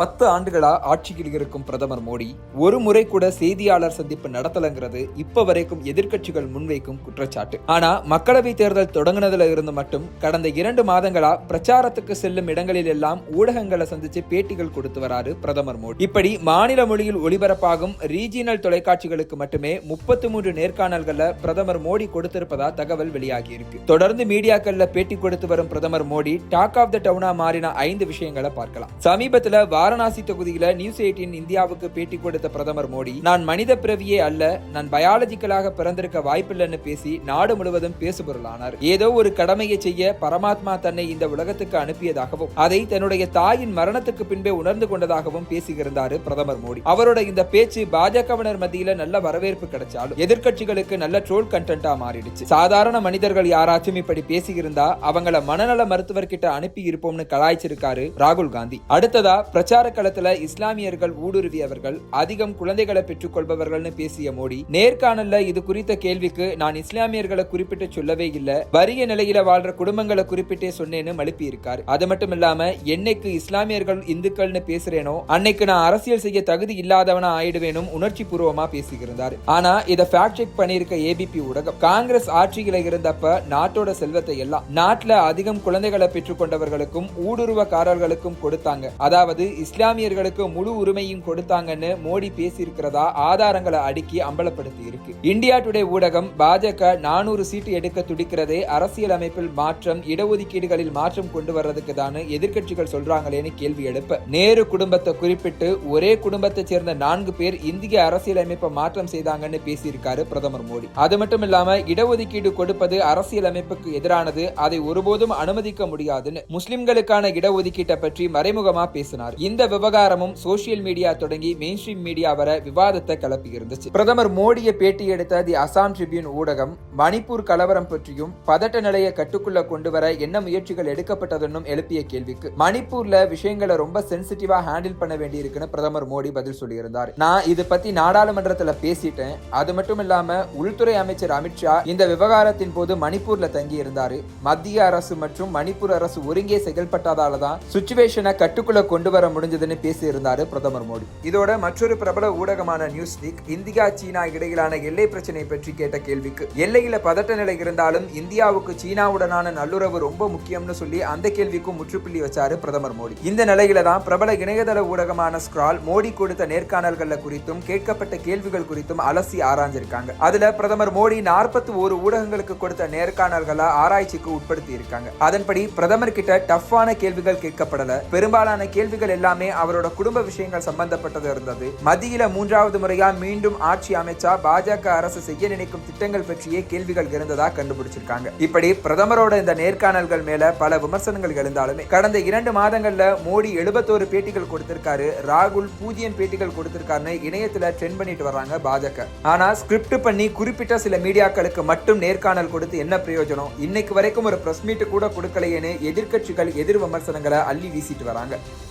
பத்து ஆண்டுகளா ஆட்சியில் இருக்கும் பிரதமர் மோடி ஒரு முறை கூட செய்தியாளர் சந்திப்பு நடத்தலங்கிறது இப்ப வரைக்கும் எதிர்க்கட்சிகள் முன்வைக்கும் குற்றச்சாட்டு. ஆனா மக்களவை தேர்தல் தொடங்கினதுல இருந்து மட்டும் கடந்த இரண்டு மாதங்களா பிரச்சாரத்துக்கு செல்லும் இடங்களில் எல்லாம் ஊடகங்களை சந்திச்சு பேட்டிகள் கொடுத்து வராரு பிரதமர் மோடி. இப்படி மாநில மொழியில் ஒளிபரப்பாகும் ரீஜினல் தொலைக்காட்சிகளுக்கு மட்டுமே முப்பத்தி மூன்று நேர்காணல்கள்ல பிரதமர் மோடி கொடுத்திருப்பதா தகவல் வெளியாகி இருக்கு தொடர்ந்து மீடியாக்கள்ல பேட்டி கொடுத்து வரும் பிரதமர் மோடி டாக் ஆஃப் த டவுனா மாறின ஐந்து விஷயங்களை பார்க்கலாம். சமீபத்துல வாரணாசி தொகுதியில நியூஸ் எயிட்டின் இந்தியாவுக்கு பேட்டி கொடுத்த பிரதமர் மோடி நான் மனித பிறவியே அல்ல நான் பயாலஜிக்கலாக பிறந்திருக்க வாய்ப்பில்லைன்னு பேசி நாடு முழுவதும் பேசுபொருளானார். ஏதோ ஒரு கடமையை செய்ய பரமாத்மா தன்னை இந்த உலகத்துக்கு அனுப்பியதாகவும் அதை தன்னுடைய தாயின் மரணத்துக்கு பின்பே உணர்ந்து கொண்டதாகவும் பேசியிருந்தாரு பிரதமர் மோடி. அவரோட இந்த பேச்சு பாஜகவினர் மத்தியில நல்ல வரவேற்பு கிடைச்சாலும் எதிர்கட்சிகளுக்கு நல்ல ட்ரோல் கண்டென்ட்டா மாறிடுச்சு. சாதாரண மனிதர்கள் யாராச்சும் இப்படி பேசியிருந்தா அவங்கள மனநல மருத்துவர்கிட்ட அனுப்பி இருப்போம்னு கலாய்ச்சிருக்காரு ராகுல் காந்தி. அடுத்ததா பிரச்சார களத்துல இஸ்லாமியர்கள் ஊடுருவியவர்கள் அதிகம் குழந்தைகளை பெற்றுக் கொள்பவர்கள்னு பேசிய மோடி நேர்காணல்ல இது குறித்த கேள்விக்கு நான் இஸ்லாமியர்களை குறிப்பிட்டு சொல்லவே இல்ல வறிய நிலையில வாழ்ற குடும்பங்களை குறிப்பிட்டே சொன்னேன்னு மழுப்பி இருக்கார் அது மட்டும் இல்லாம என்னைக்கு இஸ்லாமியர்கள் இந்துக்கள்னு பேசுறேனோ அன்னைக்கு நான் அரசியல் செய்ய தகுதி இல்லாதவனா ஆயிடுவேனும் உணர்ச்சி பூர்வமா பேசியிருந்தார். ஆனா இதை ஃபேக்ட் செக் பண்ணியிருக்க ஏபிபி ஊடகம் காங்கிரஸ் ஆட்சியில இருந்தப்ப நாட்டோட செல்வத்தை எல்லாம் நாட்டுல அதிகம் குழந்தைகளை பெற்றுக் கொண்டவர்களுக்கும் ஊடுருவக்காரர்களுக்கும் கொடுத்தாங்க. அதாவது இஸ்லாமியர்களுக்கு முழு உரிமையும் கொடுத்தாங்கன்னு மோடி பேசியிருக்கிறதா ஆதாரங்களை அடுக்கி அம்பலப்படுத்தி இருக்கு. இந்தியா டுடே ஊடகம் பாஜக நானூறு சீட்டு எடுக்க துடிக்கிறதே அரசியல் அமைப்பில் மாற்றம் இடஒதுக்கீடுகளில் மாற்றம் கொண்டு வர்றதுக்கு தான் எதிர்க்கட்சிகள் சொல்றாங்களேன்னு கேள்வி எழுப்ப. நேரு குடும்பத்தை குறிப்பிட்டு ஒரே குடும்பத்தை சேர்ந்த நான்கு பேர் இந்திய அரசியல் அமைப்பை மாற்றம் செய்தாங்கன்னு பேசியிருக்காரு பிரதமர் மோடி. அது மட்டும் இல்லாம இடஒதுக்கீடு கொடுப்பது அரசியல் அமைப்புக்கு எதிரானது அதை ஒருபோதும் அனுமதிக்க முடியாதுன்னு முஸ்லிம்களுக்கான இடஒதுக்கீட்டை பற்றி மறைமுகமா பேசினார். இந்த விவகாரமும் சோசியல் மீடியா தொடங்கி மெயின் ஸ்ட்ரீம் மீடியா வர விவாதத்தை கிளப்பி இருந்துச்சு. பிரதமர் மோடியை பேட்டி எடுத்த தி அசாம் ட்ரிபியூன் ஊடகம் மணிப்பூர் கலவரம் பற்றியும் பதட்ட நிலையை கட்டுக்குள்ள கொண்டு வர என்ன முயற்சிகள் எடுக்கப்பட்டதுன்னும் எழுப்பிய கேள்விக்கு. மணிப்பூர்ல விஷயங்களை ரொம்ப சென்சிட்டிவா ஹேண்டில் பண்ண வேண்டியிருக்குன்னு பிரதமர் மோடி பதில் சொல்லியிருந்தார். நான் இது பத்தி நாடாளுமன்றத்துல பேசிட்டேன். அது மட்டும் இல்லாம உள்துறை அமைச்சர் அமித்ஷா இந்த விவகாரத்தின் போது மணிப்பூர்ல தங்கி இருந்தாரு மத்திய அரசு மற்றும் மணிப்பூர் அரசு ஒருங்கே செயல்பட்டதால தான் சுச்சுவேஷனை கட்டுக்குள்ள கொண்டு வர முடியும் முடிஞ்சதுன்னு பேசியிருந்தார் பிரதமர் மோடி. இதோட மற்றொரு பிரபல ஊடகமான நியூஸ் வீக் இந்தியா சீனா இடையிலான எல்லை பிரச்சனை பற்றி கேட்ட கேள்விக்கு எல்லையில பதட்ட நிலை இருந்தாலும் இந்தியாவுக்கு சீனாவுடனான நல்லுறவு ரொம்ப முக்கியம்னு சொல்லி அந்த கேள்விக்கும் முற்றுப்புள்ளி வச்சாரு பிரதமர் மோடி. இந்த நிலையில தான் பிரபல இணையதள ஊடகமான ஸ்க்ரால் மோடி கொடுத்த நேர்காணல்கள் குறித்தும் கேட்கப்பட்ட கேள்விகள் குறித்தும் அலசி ஆராய்ஞ்சிருக்காங்க. அதுல பிரதமர் மோடி நாற்பத்தி ஒரு ஊடகங்களுக்கு கொடுத்த நேர்காணல்களை ஆராய்ச்சிக்கு உட்படுத்தி இருக்காங்க அதன்படி பிரதமர் கிட்ட டஃப்பான கேள்விகள் கேட்கப்படல. பெரும்பாலான கேள்விகள் எல்லாம் அவரோட குடும்ப விஷயங்கள் சம்பந்தப்பட்டது இருந்தது. மத்தியில மூன்றாவது முறையா மீண்டும் ஆட்சி அமைச்சா பாஜக அரசு செய்ய நினைக்கும் திட்டங்கள் பற்றியே கேள்விகள் இருந்ததா கண்டுபிடிச்சிருக்காங்க. இப்படி பிரதமரோட இந்த நேர்காணல்கள் மேல பல விமர்சனங்கள் எழுந்தாலுமே கடந்த இரண்டு மாதங்கள்ல மோடி எழுபத்தோரு பேட்டிகள் கொடுத்திருக்காரு ராகுல் பூஜ்ஜியம் பேட்டிகள் கொடுத்திருக்காருன்னு இணையத்துல ட்ரெண்ட் பண்ணிட்டு வர்றாங்க பாஜக. ஆனா ஸ்கிரிப்ட் பண்ணி குறிப்பிட்ட சில மீடியாக்களுக்கு மட்டும் நேர்காணல் கொடுத்து என்ன பிரயோஜனம்? இன்னைக்கு வரைக்கும் ஒரு பிரஸ் மீட் கூட கொடுக்கலையேன்னு எதிர்க்கட்சிகள் எதிர் விமர்சனங்களை அள்ளி வீசிட்டு வராங்க.